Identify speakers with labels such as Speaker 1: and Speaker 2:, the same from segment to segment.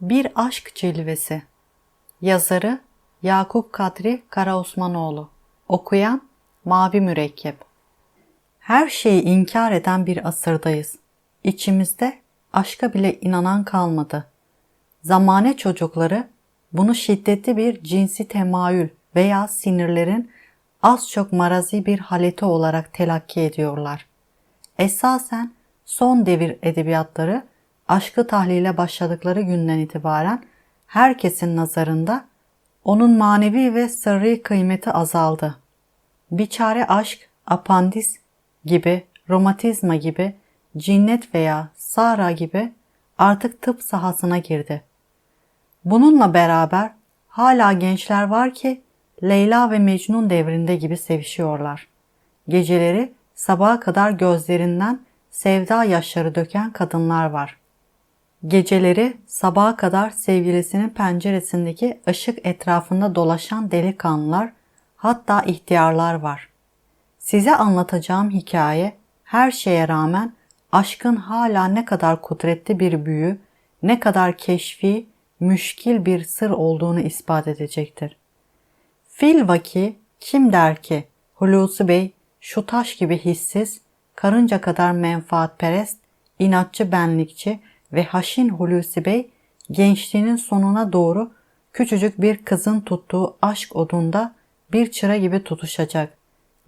Speaker 1: Bir Aşk Cilvesi Yazarı Yakup Kadri Karaosmanoğlu Okuyan Mavi Mürekkep Her şeyi inkar eden bir asırdayız. İçimizde aşka bile inanan kalmadı. Zamane çocukları bunu şiddetli bir cinsi temayül veya sinirlerin az çok marazi bir haleti olarak telakki ediyorlar. Esasen son devir edebiyatları aşkı tahlile başladıkları günden itibaren herkesin nazarında onun manevi ve sırrı kıymeti azaldı. Biçare aşk, apandis gibi, romatizma gibi, cinnet veya sara gibi artık tıp sahasına girdi. Bununla beraber hala gençler var ki Leyla ve Mecnun devrinde gibi sevişiyorlar. Geceleri sabaha kadar gözlerinden sevda yaşları döken kadınlar var. Geceleri sabaha kadar sevgilisinin penceresindeki ışık etrafında dolaşan delikanlılar, hatta ihtiyarlar var. Size anlatacağım hikaye her şeye rağmen aşkın hala ne kadar kudretli bir büyü, ne kadar keşfi, müşkil bir sır olduğunu ispat edecektir. Fil vaki kim der ki Hulusi Bey şu taş gibi hissiz, karınca kadar menfaatperest, inatçı benlikçi ve haşin Hulusi Bey gençliğinin sonuna doğru küçücük bir kızın tuttuğu aşk odunda bir çıra gibi tutuşacak.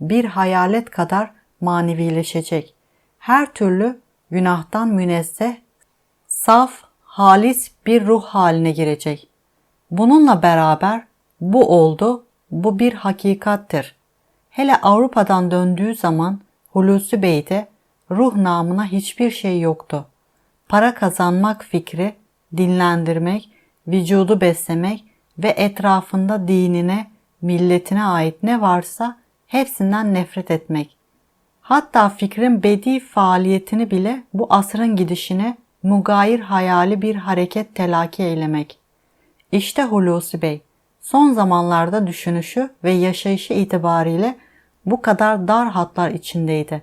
Speaker 1: Bir hayalet kadar manevileşecek. Her türlü günahtan münezzeh, saf, halis bir ruh haline girecek. Bununla beraber bu oldu, bu bir hakikattir. Hele Avrupa'dan döndüğü zaman Hulusi Bey'de ruh namına hiçbir şey yoktu. Para kazanmak fikri, dinlendirmek, vücudu beslemek ve etrafında dinine, milletine ait ne varsa hepsinden nefret etmek. Hatta fikrin bedi faaliyetini bile bu asrın gidişine mugayir hayali bir hareket telaki eylemek. İşte Hulusi Bey, son zamanlarda düşünüşü ve yaşayışı itibariyle bu kadar dar hatlar içindeydi.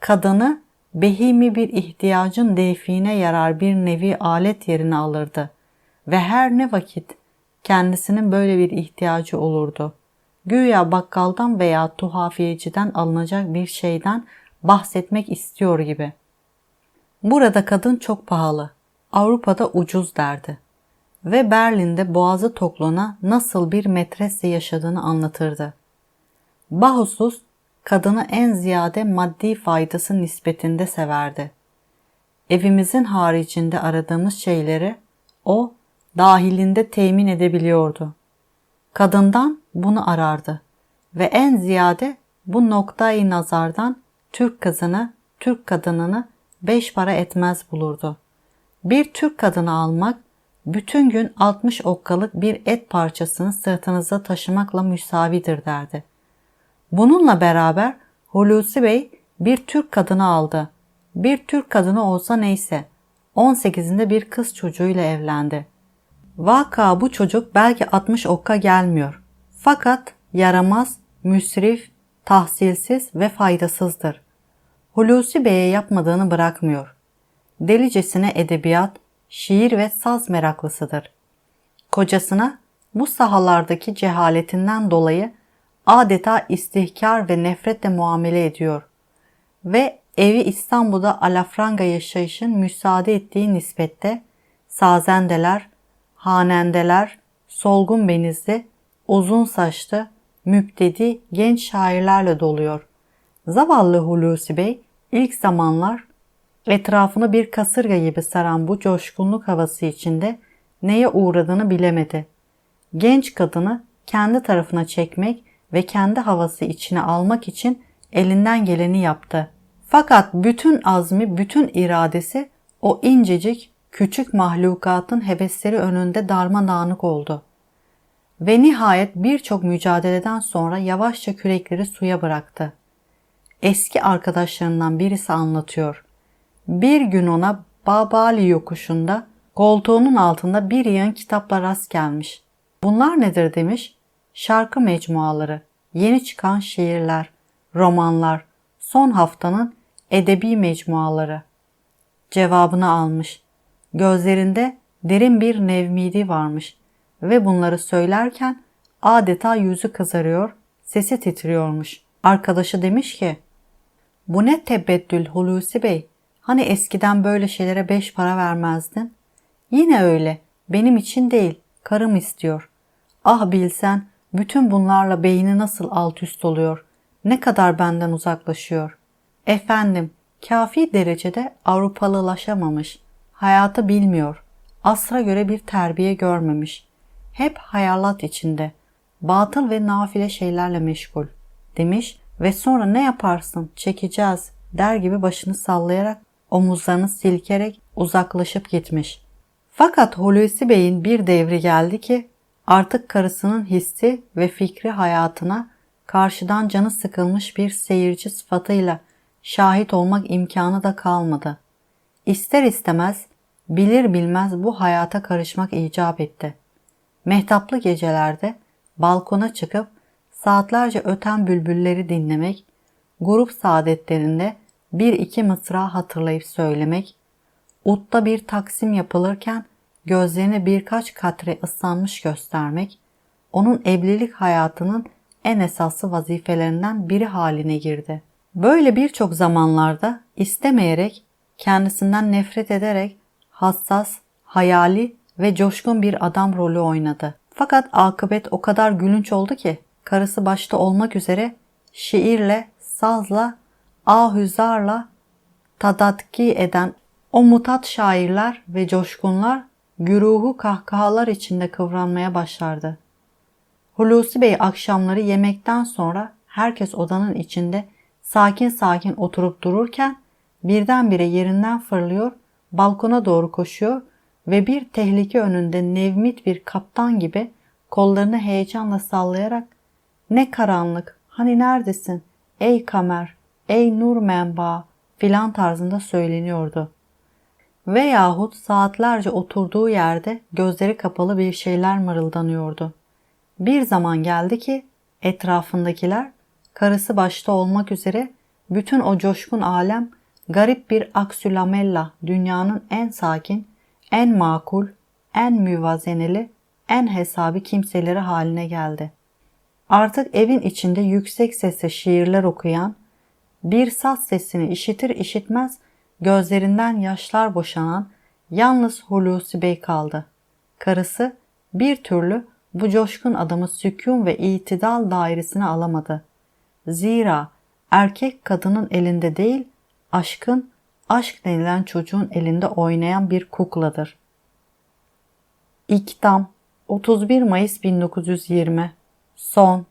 Speaker 1: Kadını behimi bir ihtiyacın define yarar bir nevi alet yerine alırdı ve her ne vakit kendisinin böyle bir ihtiyacı olurdu. Güya bakkaldan veya tuhafiyeciden alınacak bir şeyden bahsetmek istiyor gibi. Burada kadın çok pahalı, Avrupa'da ucuz derdi ve Berlin'de boğazı tokluna nasıl bir metresle yaşadığını anlatırdı. Bahusus kadını en ziyade maddi faydası nispetinde severdi. Evimizin haricinde aradığımız şeyleri o dahilinde temin edebiliyordu. Kadından bunu arardı ve en ziyade bu noktayı nazardan Türk kızını, Türk kadınını beş para etmez bulurdu. Bir Türk kadını almak, bütün gün 60 okkalık bir et parçasını sırtınıza taşımakla müsavidir derdi. Bununla beraber Hulusi Bey bir Türk kadını aldı. Bir Türk kadını olsa neyse. 18'inde bir kız çocuğuyla evlendi. Vaka bu çocuk belki 60 okka gelmiyor. Fakat yaramaz, müsrif, tahsilsiz ve faydasızdır. Hulusi Bey'e yapmadığını bırakmıyor. Delicesine edebiyat, şiir ve saz meraklısıdır. Kocasına bu sahalardaki cehaletinden dolayı adeta istihkar ve nefretle muamele ediyor ve evi İstanbul'da alafranga yaşayışın müsaade ettiği nispette sazendeler, hanendeler, solgun benizli, uzun saçlı, müptedi genç şairlerle doluyor. Zavallı Hulusi Bey ilk zamanlar etrafını bir kasırga gibi saran bu coşkunluk havası içinde neye uğradığını bilemedi. Genç kadını kendi tarafına çekmek ve kendi havası içine almak için elinden geleni yaptı. Fakat bütün azmi, bütün iradesi o incecik, küçük mahlukatın hevesleri önünde darmadağınık oldu. Ve nihayet birçok mücadeleden sonra yavaşça kürekleri suya bıraktı. Eski arkadaşlarından birisi anlatıyor. Bir gün ona Babali yokuşunda koltuğunun altında bir yığın kitapla rast gelmiş. Bunlar nedir demiş şarkı mecmuaları, yeni çıkan şiirler, romanlar, son haftanın edebi mecmuaları. Cevabını almış. Gözlerinde derin bir nevmidi varmış ve bunları söylerken adeta yüzü kızarıyor, sesi titriyormuş. Arkadaşı demiş ki, bu ne tebeddül Hulusi Bey? Hani eskiden böyle şeylere beş para vermezdin? Yine öyle. Benim için değil. Karım istiyor. Ah bilsen bütün bunlarla beyni nasıl alt üst oluyor. Ne kadar benden uzaklaşıyor. Efendim, kafi derecede Avrupalılaşamamış. Hayatı bilmiyor. Asra göre bir terbiye görmemiş. Hep hayalat içinde. Batıl ve nafile şeylerle meşgul. Demiş ve sonra ne yaparsın çekeceğiz der gibi başını sallayarak omuzlarını silkerek uzaklaşıp gitmiş. Fakat Hulusi Bey'in bir devri geldi ki artık karısının hissi ve fikri hayatına karşıdan canı sıkılmış bir seyirci sıfatıyla şahit olmak imkanı da kalmadı. İster istemez bilir bilmez bu hayata karışmak icap etti. Mehtaplı gecelerde balkona çıkıp saatlerce öten bülbülleri dinlemek, grup saadetlerinde bir iki mısra hatırlayıp söylemek, utta bir taksim yapılırken gözlerine birkaç katre ıslanmış göstermek, onun evlilik hayatının en esaslı vazifelerinden biri haline girdi. Böyle birçok zamanlarda istemeyerek, kendisinden nefret ederek hassas, hayali ve coşkun bir adam rolü oynadı. Fakat akıbet o kadar gülünç oldu ki karısı başta olmak üzere şiirle, sazla, ahüzarla tadatki eden o mutat şairler ve coşkunlar güruhu kahkahalar içinde kıvranmaya başlardı. Hulusi Bey akşamları yemekten sonra herkes odanın içinde sakin sakin oturup dururken birdenbire yerinden fırlıyor, balkona doğru koşuyor ve bir tehlike önünde nevmit bir kaptan gibi kollarını heyecanla sallayarak ne karanlık, hani neredesin, ey kamer, ey nur menba filan tarzında söyleniyordu. Veyahut saatlerce oturduğu yerde gözleri kapalı bir şeyler mırıldanıyordu. Bir zaman geldi ki etrafındakiler karısı başta olmak üzere bütün o coşkun alem garip bir aksülamella dünyanın en sakin, en makul, en müvazeneli, en hesabı kimseleri haline geldi. Artık evin içinde yüksek sesle şiirler okuyan, bir saz sesini işitir işitmez gözlerinden yaşlar boşanan yalnız Hulusi Bey kaldı. Karısı bir türlü bu coşkun adamı sükun ve itidal dairesine alamadı. Zira erkek kadının elinde değil, aşkın, aşk denilen çocuğun elinde oynayan bir kukladır. İktam 31 Mayıs 1920 Son